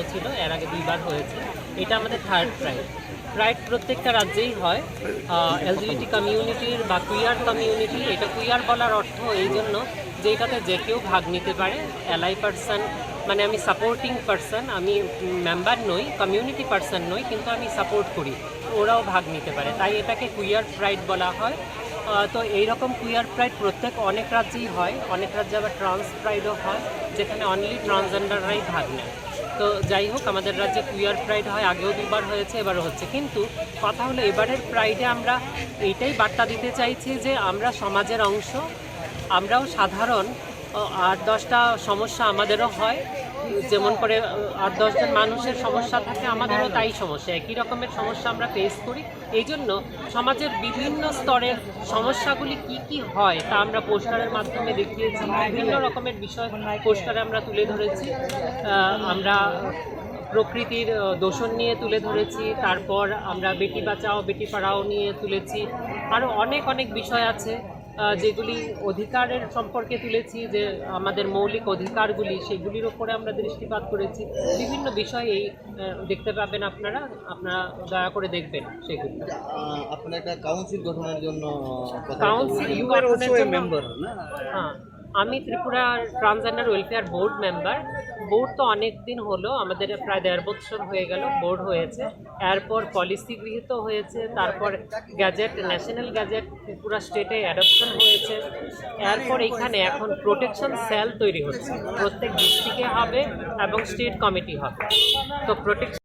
বন্ধ ছিল, এর আগে দুইবার হয়েছে। এটা আমাদের থার্ড প্রাইড প্রাইড প্রত্যেকটা রাজ্যেই হয়। এলজিবিটি কমিউনিটির বা কুইয়ার কমিউনিটি এটা কুইয়ার বলার অর্থ এই জন্য যে এটাতে যে কেউ ভাগ নিতে পারে এলাই পার্সন মানে আমি সাপোর্টিং পার্সন আমি মেম্বার নই কমিউনিটি পার্সন নই, কিন্তু আমি সাপোর্ট করি। ওরাও ভাগ নিতে পারে। তাই এটাকে কুইয়ার প্রাইড বলা হয়। তো এইরকম কুইয়ার প্রাইড প্রত্যেক অনেক রাজ্যেই হয়। অনেক রাজ্যে আবার ট্রান্স প্রাইডও হয়, যেখানে অনলি ট্রান্সজেন্ডাররাই ভাগ নেয়। তো যাই হোক, আমাদের রাজ্যে কুইয়ার প্রাইড হয়, আগেও দুবার হয়েছে, এবারও হচ্ছে। কিন্তু কথা হলো, এবারের প্রাইডে আমরা এইটাই বার্তা দিতে চাইছি যে আমরা সমাজের অংশ, আমরাও সাধারণ আট দশটা সমস্যা আমাদেরও হয়। যেমন করে আট দশজন মানুষের সমস্যা থাকে, আমাদেরও তাই সমস্যা। একই রকমের সমস্যা আমরা ফেস করি। এই জন্য সমাজের বিভিন্ন স্তরের সমস্যাগুলি কি কি হয় তা আমরা পোস্টারের মাধ্যমে দেখিয়েছি। বিভিন্ন রকমের বিষয় পোস্টারে আমরা তুলে ধরেছি। আমরা প্রকৃতির দূষণ নিয়ে তুলে ধরেছি। তারপর আমরা বেটি বাঁচাও, বেটি পড়াও নিয়ে তুলেছি। আরও অনেক অনেক বিষয় আছে। যেগুলি অধিকারের সম্পর্কে তুলেছি যে আমাদের মৌলিক অধিকারগুলি সেগুলির ওপরে আমরা দৃষ্টিপাত করেছি। বিভিন্ন বিষয় এই দেখতে পাবেন আপনারা আপনারা দয়া করে দেখবেন সেগুলি। আপনার একটা কাউন্সিল গঠনের জন্য council you are also member না? হ্যাঁ। আমি Tripura transgender welfare board member. Board তো অনেক দিন হলো, আমাদের প্রায় দেড় বছর হয়ে গেল, বোর্ড হয়েছে। এরপর পলিসি গৃহীত হয়েছে, তারপর গ্যাজেট, ন্যাশনাল গ্যাজেট ত্রিপুরা স্টেটে অ্যাডপশন হয়েছে। এরপর এখানে এখন প্রোটেকশন সেল তৈরি হচ্ছে। প্রত্যেক ডিস্ট্রিক্টে হবে এবং স্টেট কমিটি হবে। তো প্রোটেকশন